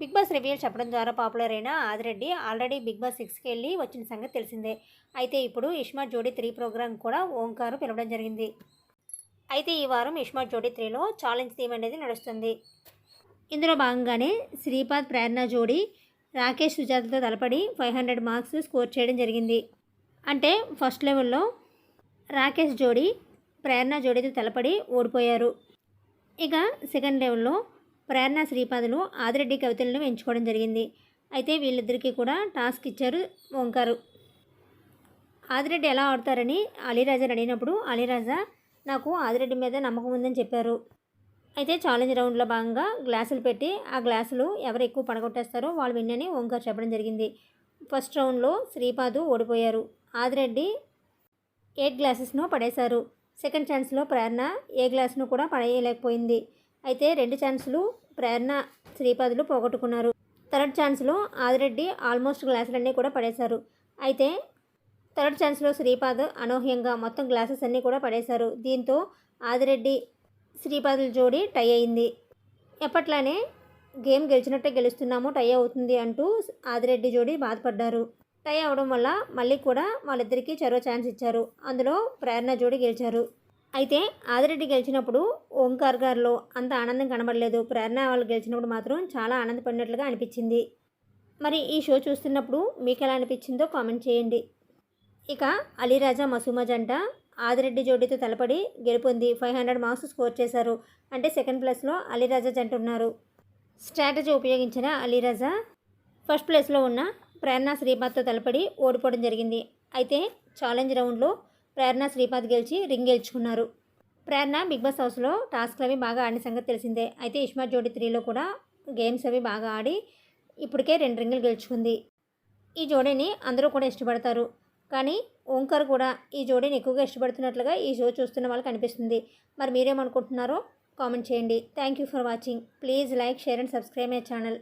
Big boss రివ్యూలు చెప్పడం ద్వారా పాపులర్ అయిన ఆదిరెడ్డి ఆల్రెడీ బిగ్ బాస్ సిక్స్కి వెళ్ళి వచ్చిన సంగతి తెలిసిందే. అయితే ఇప్పుడు ఇష్మా జోడీ త్రీ ప్రోగ్రామ్ కూడా ఓంకారు పిలవడం జరిగింది. అయితే ఈ వారం ఇష్మా జోడీ త్రీలో ఛాలెంజ్ థీమ్ అనేది నడుస్తుంది. ఇందులో భాగంగానే శ్రీపాద్ ప్రేరణ జోడీ రాకేష్ సుజాతతో తలపడి ఫైవ్ హండ్రెడ్ మార్క్స్ స్కోర్ చేయడం జరిగింది. అంటే ఫస్ట్ లెవెల్లో రాకేష్ జోడీ ప్రేరణ జోడీతో తలపడి ఓడిపోయారు. ఇక సెకండ్ లెవెల్లో ప్రేరణ శ్రీపాదులు ఆదిరెడ్డి కవితలను ఎంచుకోవడం జరిగింది. అయితే వీళ్ళిద్దరికీ కూడా టాస్క్ ఇచ్చారు ఓంకారు. ఆదిరెడ్డి ఎలా ఆడతారని అలీరాజాని అడిగినప్పుడు అలీరాజా నాకు ఆదిరెడ్డి మీద నమ్మకం ఉందని చెప్పారు. అయితే ఛాలెంజ్ రౌండ్లో భాగంగా గ్లాసులు పెట్టి ఆ గ్లాసులు ఎవరు ఎక్కువ పడగొట్టేస్తారో వాళ్ళు విన్నని ఓంకారు చెప్పడం జరిగింది. ఫస్ట్ రౌండ్లో శ్రీపాదు ఓడిపోయారు. ఆదిరెడ్డి ఎయిట్ గ్లాసెస్ను పడేశారు. సెకండ్ ఛాన్స్లో ప్రేరణ ఏ గ్లాస్ను కూడా పడేయలేకపోయింది. అయితే రెండు ఛాన్సులు ప్రేరణ శ్రీపాదులు పోగొట్టుకున్నారు. థర్డ్ ఛాన్స్లో ఆదిరెడ్డి ఆల్మోస్ట్ గ్లాసులన్నీ కూడా పడేశారు. అయితే థర్డ్ ఛాన్స్లో శ్రీపాద్ అనూహ్యంగా మొత్తం గ్లాసెస్ అన్నీ కూడా పడేశారు. దీంతో ఆదిరెడ్డి శ్రీపాదుల జోడి టై అయింది. ఎప్పట్లానే గేమ్ గెలిచినట్టే గెలుస్తున్నాము టై అవుతుంది అంటూ ఆదిరెడ్డి జోడి బాధపడ్డారు. టై అవడం వల్ల మళ్ళీ కూడా వాళ్ళిద్దరికీ చెరో ఛాన్స్ ఇచ్చారు. అందులో ప్రేరణ జోడి గెలిచారు. అయితే ఆదిరెడ్డి గెలిచినప్పుడు ఓంకార్ గారిలో అంత ఆనందం కనబడలేదు. ప్రేరణ వాళ్ళు గెలిచినప్పుడు మాత్రం చాలా ఆనందపడినట్లుగా అనిపించింది. మరి ఈ షో చూస్తున్నప్పుడు మీకు ఎలా అనిపించిందో కామెంట్ చేయండి. ఇక అలీరాజా మసూమా జంట ఆదిరెడ్డి జోడీతో తలపడి గెలుపొంది. ఫైవ్ హండ్రెడ్ మార్క్స్ స్కోర్ చేశారు. అంటే సెకండ్ ప్లేస్లో అలీరాజా జంట ఉన్నారు. స్ట్రాటజీ ఉపయోగించిన అలీరాజా ఫస్ట్ ప్లేస్లో ఉన్న ప్రేరణ శ్రీపాత్తో తలపడి ఓడిపోవడం జరిగింది. అయితే ఛాలెంజ్ రౌండ్లో ప్రేరణ శ్రీపాద్ గెలిచి రింగ్ గెలుచుకున్నారు. ప్రేరణ బిగ్ బాస్ హౌస్లో టాస్క్లు అవి బాగా ఆడిన సంగతి తెలిసిందే. అయితే ఇష్మా జోడి త్రీలో కూడా గేమ్స్ అవి బాగా ఆడి ఇప్పటికే రెండు రింగులు గెలుచుకుంది. ఈ జోడీని అందరూ కూడా ఇష్టపడతారు. కానీ ఓంకార్ కూడా ఈ జోడీని ఎక్కువగా ఇష్టపడుతున్నట్లుగా ఈ షో చూస్తున్న వాళ్ళకి అనిపిస్తుంది. మరి మీరేమనుకుంటున్నారో కామెంట్ చేయండి. Thank you for watching please like share and subscribe my channel